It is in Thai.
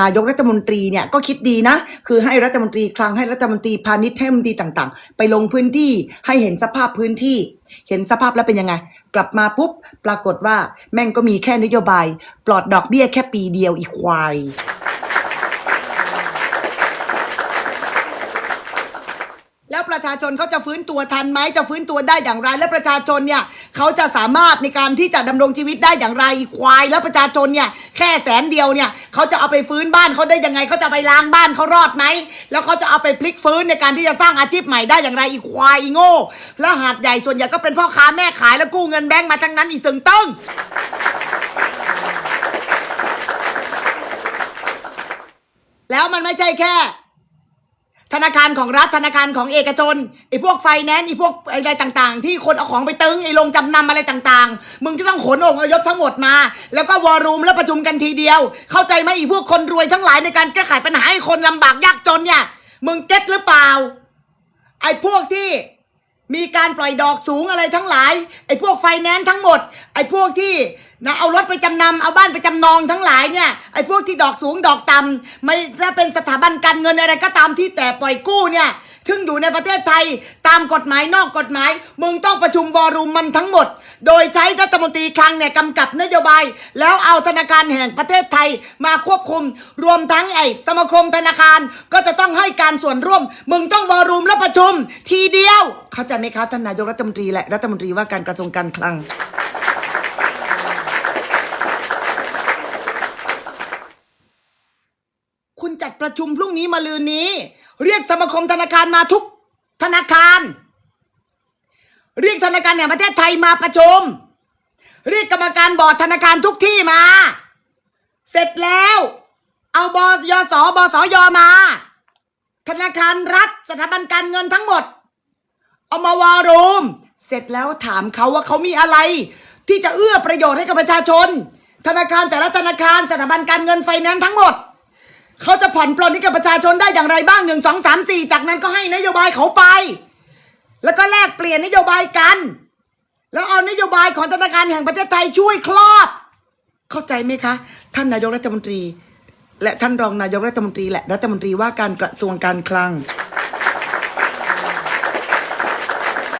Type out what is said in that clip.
นายกรัฐมนตรีเนี่ยก็คิดดีนะ คือให้รัฐมนตรีคลังให้รัฐมนตรีพาณิชย์ให้มนตรีต่างๆ ไปลงพื้นที่ให้เห็นสภาพพื้นที่ เห็นสภาพแล้วเป็นยังไง กลับมาปุ๊บ ปรากฏว่าแม่งก็มีแค่นโยบาย ปลอดดอกเบี้ยแค่ปีเดียวอีควาย แล้วประชาชนเขาจะฟื้นตัวทันไหมจะฟื้นตัวได้อย่างไร และประชาชนเนี่ยเขาจะสามารถในการที่จะดำรงชีวิตได้อย่างไรอีควาย แล้วประชาชนเนี่ยแค่แสนเดียวเนี่ยเขาจะเอาไปฟื้นบ้านเขาได้ยังไงเขาจะไปล้างบ้านเขารอดไหมแล้วเขาจะเอาไปพลิกฟื้นในการที่จะสร้างอาชีพใหม่ได้อย่างไรอีควายอีโง่แล้วหาดใหญ่ส่วนใหญ่ก็เป็นพ่อค้าแม่ขายแล้วกู้เงินแบงก์มาทั้งนั้นอีสึงตึ้งแล้วมันไม่ใช่แค่ ธนาคารของรัฐธนาคารของเอกชนไอ้พวกไฟแนนซ์ไอ้พวกอะไรต่างๆ ที่คนเอาของไปตึงไอ้ลงจำนำอะไรต่างๆ มึงจะต้องขนองค์ยศทั้งหมดมา แล้วก็วอรูมแล้วประชุมกันทีเดียว เข้าใจไหมไอ้พวกคนรวยทั้งหลายในการแก้ไขปัญหาให้คนลำบากยากจนเนี่ย มึงเก็ตหรือเปล่า ไอ้พวกที่ มีการปล่อยดอกสูงอะไรทั้งหลาย ไอ้พวกไฟแนนซ์ทั้งหมด ไอ้พวกที่นะเอารถไปจำนำเอาบ้านไปจำนองทั้งหลายเนี่ยไอ้พวกที่ดอกสูงดอกต่ำไม่ถ้าเป็นสถาบันการเงินอะไรก็ตามที่แต่ปล่อยกู้เนี่ย ถึงอยู่ในประเทศไทยตามกฎหมายนอกกฎหมาย มึงต้องประชุมวอรูมมันทั้งหมด โดยใช้รัฐมนตรีคลังเนี่ยกำกับนโยบาย แล้วเอาธนาคารแห่งประเทศไทยมาควบคุม รวมทั้งไอ้สมาคมธนาคารก็จะต้องให้การส่วนร่วม มึงต้องวอรูมและประชุม ทีเดียว เข้าใจไหมคะท่านนายกรัฐมนตรีและรัฐมนตรีว่าการกระทรวงการคลังคุณจัดประชุมพรุ่งนี้มาลืนนี้ เรียกสมาคมธนาคารมาทุกธนาคาร เรียกธนาคารแห่งประเทศไทยมาประชุม เรียกกรรมการบอร์ดธนาคารทุกที่มา เสร็จแล้ว เอาบอยสบสยมา ธนาคารรัฐสถาบันการเงินทั้งหมด เอามาวารูม เสร็จแล้วถามเขาว่าเขามีอะไร ที่จะเอื้อประโยชน์ให้กับประชาชน ธนาคารแต่ละธนาคารสถาบันการเงินไฟแนนซ์ทั้งหมด เขาจะผ่อนปลนให้กับประชาชนได้อย่างไรบ้างหนึ่งสองสามสี่จากนั้นก็ให้นโยบายเขาไป แล้วก็แลกเปลี่ยนนโยบายกัน แล้วเอานโยบายของธนาคารแห่งประเทศไทยช่วยคลอดเข้าใจไหมคะ ท่านนายกรัฐมนตรี และท่านรองนายกรัฐมนตรี และรัฐมนตรีว่าการกระทรวงการคลัง